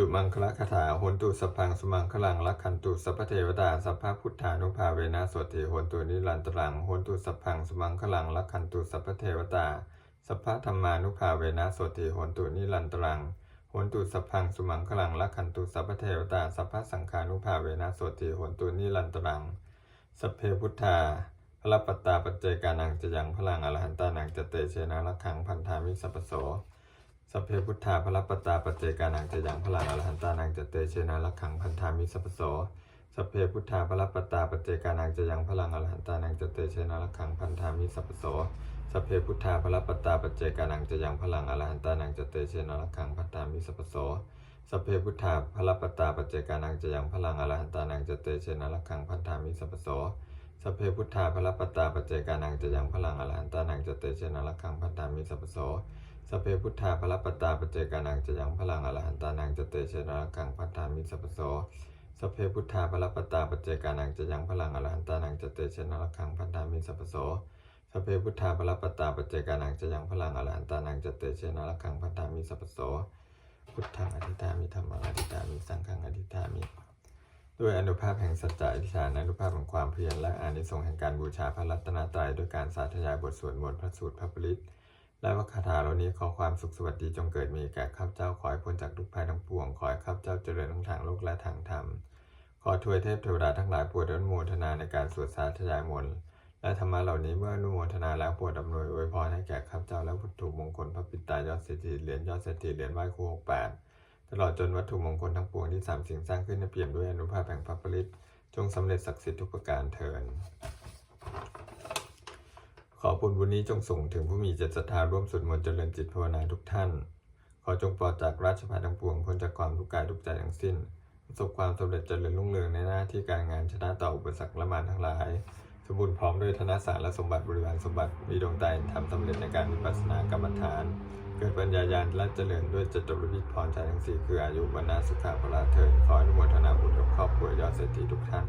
สุมังคละคาถาโหนตุสพังสมังคลังลักขันตุสัพเทวดาสัพพะพุทธานุภาเวนะสวติโหนตุนิรันตรังโหนตุสพังสมังคลังลักขันตุสัพเทวดาสัพพะธรรมานุภาเวนะสวติโหนตุนิรันตรังโหนตุสัพพังสมังคลังลักขันตุสัพเทวดาสัพพะสังฆานุภาเวนะสวติโหนตุนิรันตรังสัพเพพุทธาพระปัตตาปัจเจกานังจะยังพลังอรหันตานังจะเตเชนะระคังพันธามิสัพโส สัพเพพุทธาพระปตตาปเจกานังจะยังพลังอรหันตานังจะเตเชนะลักขังพันธามิสัพพโสสัพเพพุทธาพระปตตาปเจกานังจะยังพลังอรหันตานังจะเตเชนะลักขังพันธามิสัพพโสสัพเพพุทธาพระปตตาปเจกานังจะยังพลังอรหันตานังจะเตเชนะลักขังพันธามิสัพพโสสัพเพพุทธาพระปตตาปเจกานังจะยังพลังอรหันตานังจะเตเชนะลักขังพันธามิสัพโสสัพเพพุทธาพระปตาปเจกานังจะยังพลังอรหันตานังจะเตเชนะลักขังพันธามิสัพพโส สเพพุทธาพระปตาปเจกานังจะยังพลังอรหันตานังจะเตเชนะกังพันามิสัพพโสสเพพุทธาพระปตาปเจกานังจะยังพลังอรหันตานังจะเตเชนะกังพันามิสัพพโสสเพพุทธาพระปตาปเจกานังจะยังพลังอรหันตานังจะเตเชนะกังพันามิสัพพโสพุทธังอธิษฐามิธรรมังอธิษฐามิสังฆังอธิษฐามิด้วยอนุภาพแห่งสัจจะอธิษฐานอนุภาพแห่งความเพียรและอานิสงส์แห่งการบูชาพระรัตนตรัยด้วยการสาธยายบทสวดมนต์พระสูตรพระปริต และว่าคาถาเหล่านี้ขอความสุขสวัสดีจงเกิดมีแก่ข้าพเจ้าขอให้พ้นจากทุกภัยทั้งปวง ขอให้ข้าพเจ้าเจริญทั้งทางโลกและทางธรรม ขอทวยเทพเทวดาทั้งหลายโปรดอนุโมทนาในการสวดสาธยายมนต์และธรรมะเหล่านี้เมื่ออนุโมทนาแล้วโปรดอำนวยอวยพรให้แก่ข้าพเจ้าและวัตถุมงคลพระปิตายอดเศรษฐีเหรียญยอดเศรษฐีเหรียญไหว้ครูหกแปดตลอดจนวัตถุมงคลทั้งปวงที่สามสิ่งสร้างขึ้นเปี่ยมด้วยอนุภาพแห่งพระปริตจงสำเร็จศักดิ์สิทธิ์ทุกประการเถิด ขอบุญนี้จงส่งถึงผู้มีเจตศรัทธาร่วมสวดมนต์เจริญจิตภาวนาทุกท่าน ขอจงปลอดจากราชภัยทั้งปวงพ้นจากความทุกข์กายทุกใจทั้งสิ้นประสบความสำเร็จเจริญรุ่งเรืองในหน้าที่การงานชนะต่ออุปสรรคและมารทั้งหลาย สมบูรณ์พร้อมด้วยธนสารและสมบัติบริวารสมบัติมีดวงใจทำสำเร็จในการวิปัสสนากรรมฐาน เกิดปัญญาญาณและเจริญด้วยจตุรวิทพรใจทั้งสี่คืออายุวันนาสุขภาพละเทินขออนุโมทนาบุญกับครอบครัวยอดเศรษฐีทุกท่าน